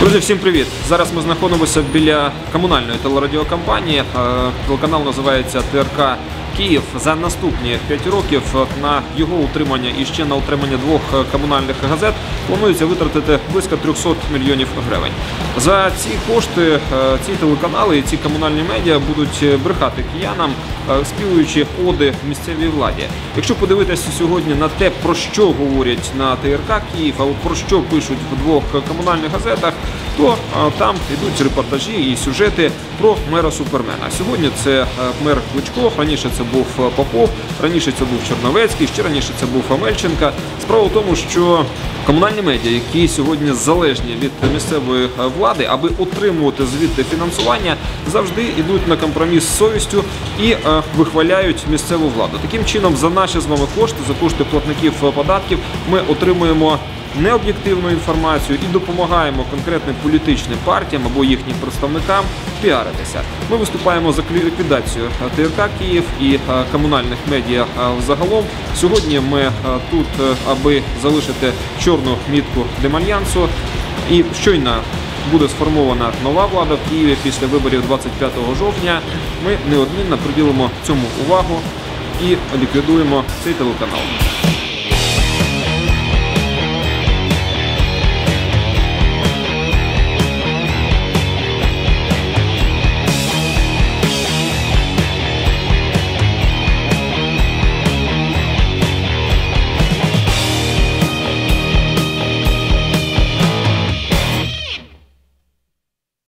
Друзі, всім привіт! Зараз ми знаходимося біля комунальної телерадіокомпанії. Е, Телеканал називається ТРК Київ. За наступні 5 років на його утримання і ще на утримання двох комунальних газет планується витратити близько 300 мільйонів гривень. За ці кошти е, ці телеканали і ці комунальні медіа будуть е, брехати киянам, е, співуючи оди місцевій владі. Якщо подивитися сьогодні на те, про що говорять на ТРК Київ, або про що пишуть в двох комунальних газетах, то там йдуть репортажі і сюжети про мера Супермена. Сьогодні це мер Кличко, раніше це був е, Попов, раніше це був Черновецький, ще раніше це був Амельченка. Справа в тому, що комунальні медіа, які сьогодні залежні від місцевої е, влади, аби отримувати звідти фінансування, завжди йдуть на компроміс з совістю і е, вихваляють місцеву владу. Таким чином, за наші з вами кошти, за кошти платників податків, ми отримуємо необ'єктивну інформацію і допомагаємо конкретним політичним партіям або їхнім представникам піаритися. Ми виступаємо за ліквідацію е, ТРК Київ і е, комунальних медіа е, взагалом. Сьогодні ми е, тут, е, аби залишити чорну мітку Демальянсу. І щойно буде сформована нова влада в Києві після виборів 25 жовтня. Ми неодмінно приділимо цьому увагу і ліквідуємо цей телеканал.